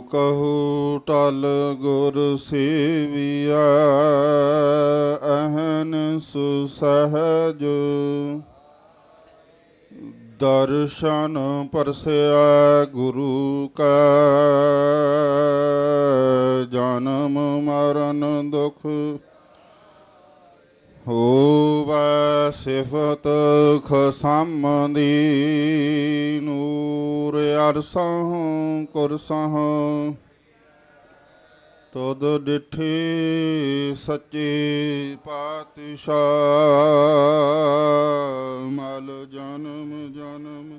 ਕਹੂ ਟਲ ਗੁਰ ਸੇਵੀਆ ਅਹਨ ਸੁਸਹਜ। ਦਰਸ਼ਨ ਪਰਸਿਆ ਗੁਰੂ ਕਾ ਜਨਮ ਮਰਨ ਦੁਖ ਹੋਵੈ ਸਿਫਤ ਖਸਮ ਦੀ ਨੂਰ ਅਰਸਹ ਕੁਰਸਹ ਤਦ ਡਿਠੇ ਸੱਚੇ ਪਾਤਸ਼ਾਹ ਮਲ ਜਨਮ ਜਨਮ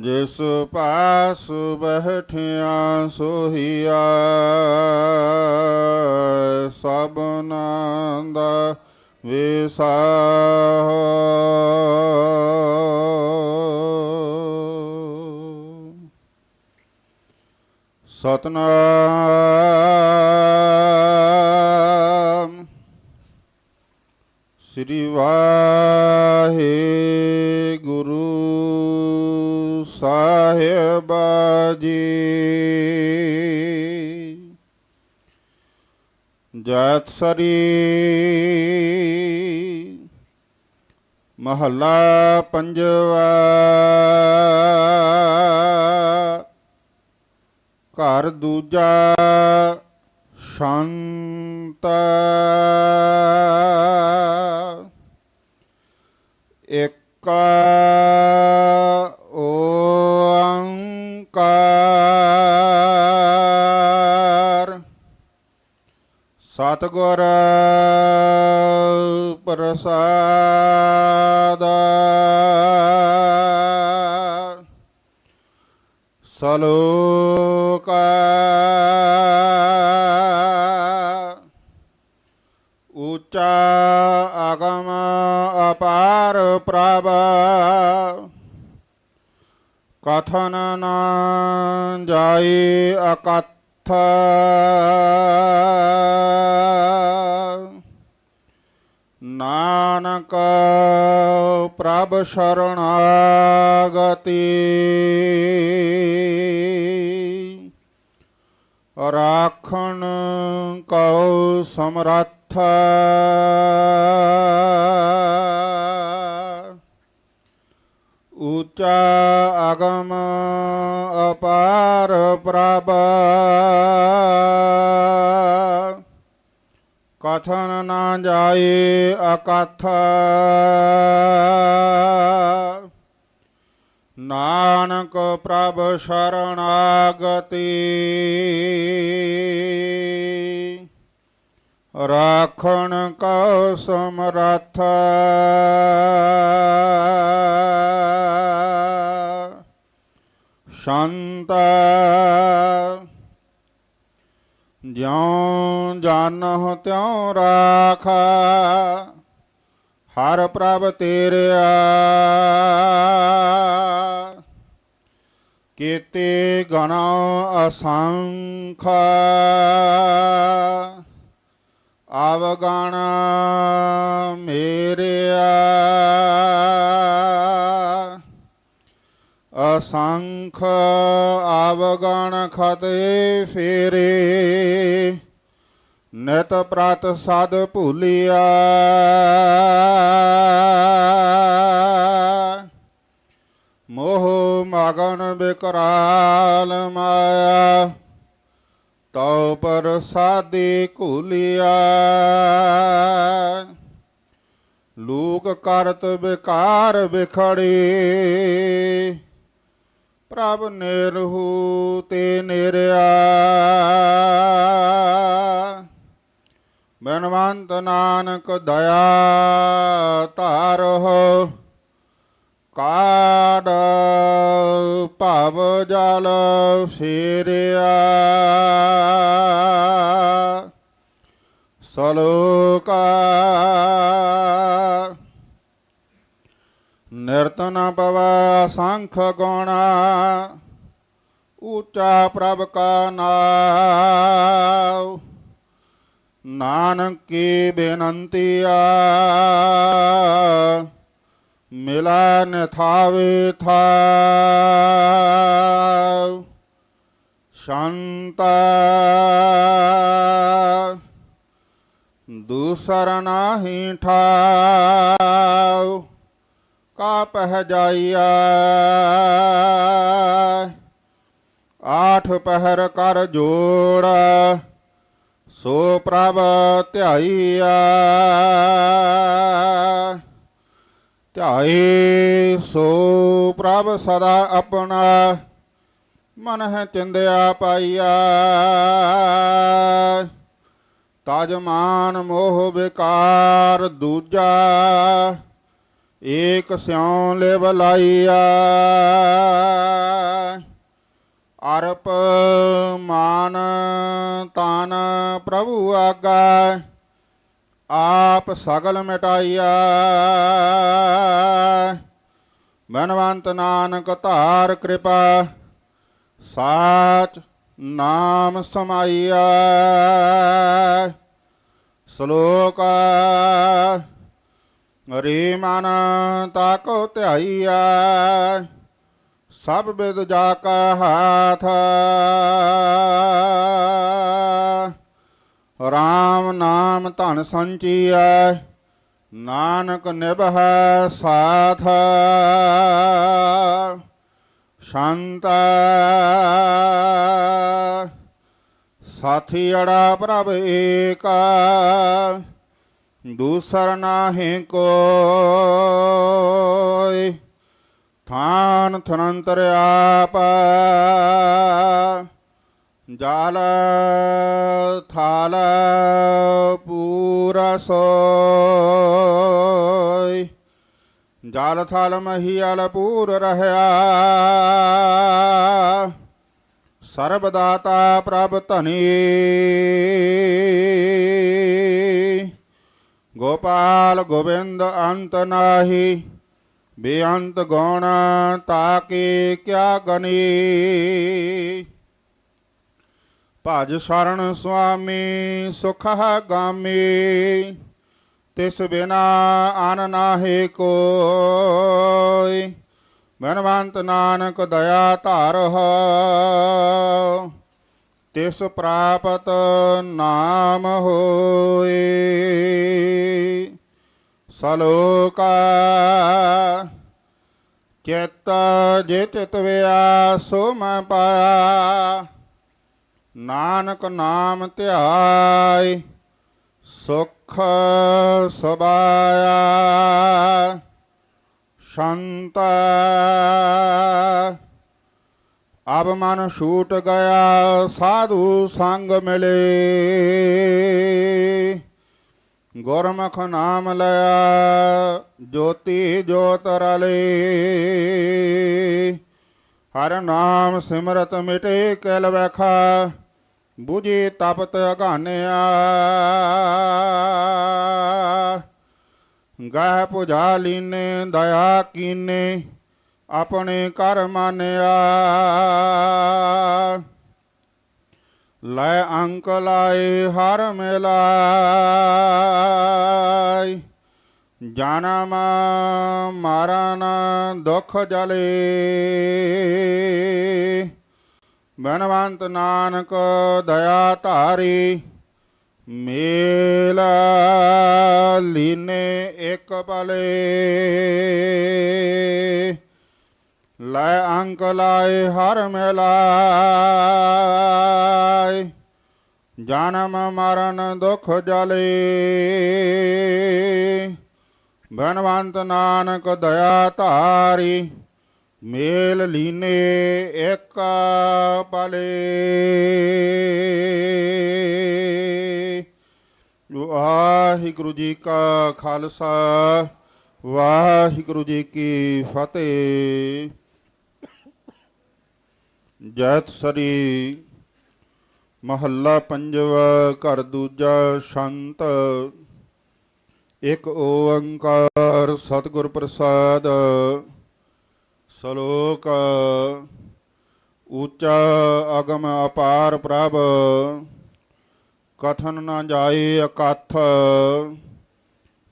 ਜਿਸ ਪਾਸ ਬਹਿਠਿਆ ਸੋਹੀਆ ਸਭਨਾਂ ਦਾ ਵਿਸਾਹ ਸਤਨਾਮ ਸ੍ਰੀ ਵਾਹਿਗੁਰੂ ਸਾਹਿਬ ਜੀ ਜੈਤ ਸਰੀ ਮਹੱਲਾ ਪੰਜਵਾ। ਘਰ ਦੂਜਾ ਸ਼ਾਂਤ। ਇੱਕ ਸਤਿਗੁਰ ਪ੍ਰਸਾਦ। ਸਲੋਕ ਉੱਚਾ ਆਗਮ ਅਪਾਰ ਪ੍ਰਭ। ਕਥਨ ਨ ਜਾਈ ਅਕਥ ਨਾਨਕ ਪ੍ਰਭ ਸ਼ਰਣਾਗਤੀ। ਰਾਖਣ ਕਉ ਸਮਰੱਥ। ਉੱਚਾ ਅਗਮ ਅਪਾਰ ਪ੍ਰਭ। ਕਥਨ ਨਾ ਜਾਏ ਅਕਥ। ਨਾਨਕ ਪ੍ਰਭ ਸ਼ਰਣਾਗਤੀ ਰਾਖਣ ਕਉ ਸਮਰੱਥ। ਸੰਤ ਜਿਉ ਜਾਨਹੁ ਤਿਉ ਰਾਖਾ ਹਰ ਪ੍ਰਭ ਤੇਰਿਆ। ਕੀਤੇ ਗਣ ਅਸੰਖ। ਅਵਗਣ ਮੇਰਿਆ ਅਸੰਖ ਅਵਗਣ ਖਤੇ ਫੇਰੇ। ਨਿਤ ਪ੍ਰਤ ਸਦ ਭੁਲਿਆ। ਮੋਹ ਮਗਨ ਬਿਕਰਾਲ ਮਾਇਆ। ਤਉ ਪਰ ਸਾਦੇ ਘੁਲਿਆ। ਲੋਕ ਕਰਤ ਵਿਕਾਰ ਵਿਖੜੇ। ਪ੍ਰਭ ਨਿਰਹੂ ਤੇ ਨਿਰਿਆ। ਬਨਵੰਤ ਨਾਨਕ ਦਇਆ। ਸਲੋਕਾ ਨਿਰਤਨ ਪਵੈ ਸੰਖ ਗੁਣਾ, ਉੱਚਾ ਪ੍ਰਭ ਕਾ ਨਾਮ ਨਾਨਕ ਕੀ ਬੇਨੰਤੀਆ ਮਿਲਾ ਨ ਥਾਵੇ ਥਾਵ ਸ਼ਾਂਤਾ। ਦੂਸਰ ਨਾਹੀ ਠਾਉ, ਕਾ ਪਹਿ ਜਾਈਆ ਆਠ ਪਹਿਰ ਕਰ ਜੋੜ, ਸੋ ਪ੍ਰਭ ਧਿਆਈਆ ਧਿਆਏ ਸੋ ਪ੍ਰਭ ਸਦਾ ਆਪਣਾ ਮਨ ਹੈ ਚਿੰਦਿਆ ਪਾਈਆ ਤਜ ਮਾਨ ਮੋਹ ਵਿਕਾਰ ਦੂਜਾ, ਏਕ ਸਿਉ ਲਿਵ ਲਾਈਆ। ਅਰਪ ਮਾਨ ਤਾਨ ਪ੍ਰਭੂ ਆਗਾ, ਆਪ ਸਗਲ ਮਿਟਾਈਆ। ਮਨਵੰਤ ਨਾਨਕ ਧਾਰ ਕਿਰਪਾ, ਸਾਚ ਨਾਮ ਸਮਾਈਆ ਸ਼ਲੋਕ ਰੇ ਮਨ ਤਾਕੋ ਧਿਆਈਆ ਸਭ ਬਿਦ ਜਾ ਕਾ ਹਾਥ। ਰਾਮ ਨਾਮ ਧਨ ਸੰਚੀਐ। ਨਾਨਕ ਨਿਭੈ ਸਾਥ। ਸ਼ਾਂਤ। ਸਾਥੀ ਅੜਾ ਪ੍ਰਭ ਏਕਾ। ਦੂਸਰ ਨਾਹੀ ਕੋਈ। ਥਾਨ ਥਨੰਤਰ ਆਪ। ਜਾਲ ਥਾਲ ਪੂਰਾ ਸੋਈ। ਜਲ ਥਲ ਮਹੀਲ ਪੂਰ ਰਹਾ ਸਰਬ ਦਾਤਾ ਪ੍ਰਭ ਧਨੀ। ਗੋਪਾਲ ਗੋਬਿੰਦ ਅੰਤ ਨਾਹੀ, ਬੇਅੰਤ ਗੁਣ ਤਾਕੇ ਕਿਆ ਗਨੀ। ਭਜ ਸ਼ਰਨ ਸੁਆਮੀ ਸੁਖ ਗਾਮੀ। ਤਿਸ ਬਿਨਾ ਆਨ ਨਾਹੀ ਕੋਈ। ਬਨਵੰਤ ਨਾਨਕ ਦਇਆ ਧਾਰਹੁ ਤਿਸ ਪ੍ਰਾਪਤ ਨਾਮ ਹੋਏ ਸਲੋਕਾ ਚਿਤ ਜੇ ਚਿਤ ਵਿਆ ਸੋ ਮੈਂ ਪਾਇਆ। ਨਾਨਕ ਨਾਮ ਧਿਆਇ ਸੁਖ ਸਬਾਇਆ ਸ਼ੰਤ ਅਬ ਮਨ ਛੂਟ ਗਿਆ ਸਾਧੂ ਸੰਗ ਮਿਲੇ ਗੁਰਮੁਖ ਨਾਮ ਲਿਆ ਜੋਤੀ ਜੋਤ ਰਲੇ ਹਰ ਨਾਮ ਸਿਮਰਤ ਮਿਟੇ ਕਲ ਵਖਾ ਬੁਝੇ ਤਪਤ ਅਗਾਨਿਆ ਗਾਹ ਪੁਜਾ ਲੀਨੇ ਦਇਆ ਕੀਨੇ, ਆਪਣੇ ਕਰ ਮਾਨਿਆ। ਲੈ ਅੰਕ ਲਾਏ, ਹਰ ਮਿਲਾਈ ਜਨਮ ਮਰਨ ਦੁਖ ਜਲੇ। ਬਨਵੰਤ ਨਾਨਕ ਦਇਆ ਧਾਰੀ, ਮੇਲ ਲੀਨੇ ਇੱਕ ਪਲੇ ਲੈ ਅੰਕ ਲਾਏ ਹਰ ਮਿਲਾਏ, ਜਨਮ ਮਰਨ ਦੁਖ ਜਲੇ। ਬਨਵੰਤ ਨਾਨਕ ਦਇਆ ਧਾਰੀ ਮੇਲ ਲੀਨੇ ਇੱਕ ਪਲੇ। ਵਾਹਿਗੁਰੂ ਜੀ ਕਾ ਖਾਲਸਾ, ਵਾਹਿਗੁਰੂ ਜੀ ਕੀ ਫਤਿਹ। ਜੈਤ ਸਰੀ, ਮਹੱਲਾ ਪੰਜਵਾ, ਘਰ ਦੂਜਾ ਸ਼ੰਤ। ਇੱਕ ਓੰਕਾਰ ਸਤਿਗੁਰ ਪ੍ਰਸਾਦ ਸ਼ਲੋਕ ਉੱਚਾ ਅਗਮ ਅਪਾਰ ਪ੍ਰਭ, ਕਥਨ ਨਾ ਜਾਏ ਅਕਥ,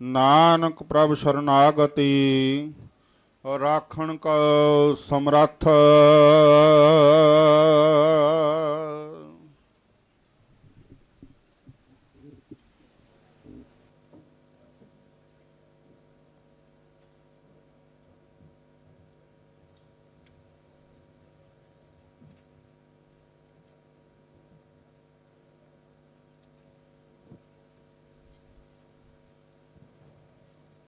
ਨਾਨਕ ਪ੍ਰਭ ਸ਼ਰਨਾਗਤੀ, ਰਾਖਣ ਕੋ ਸਮਰੱਥ।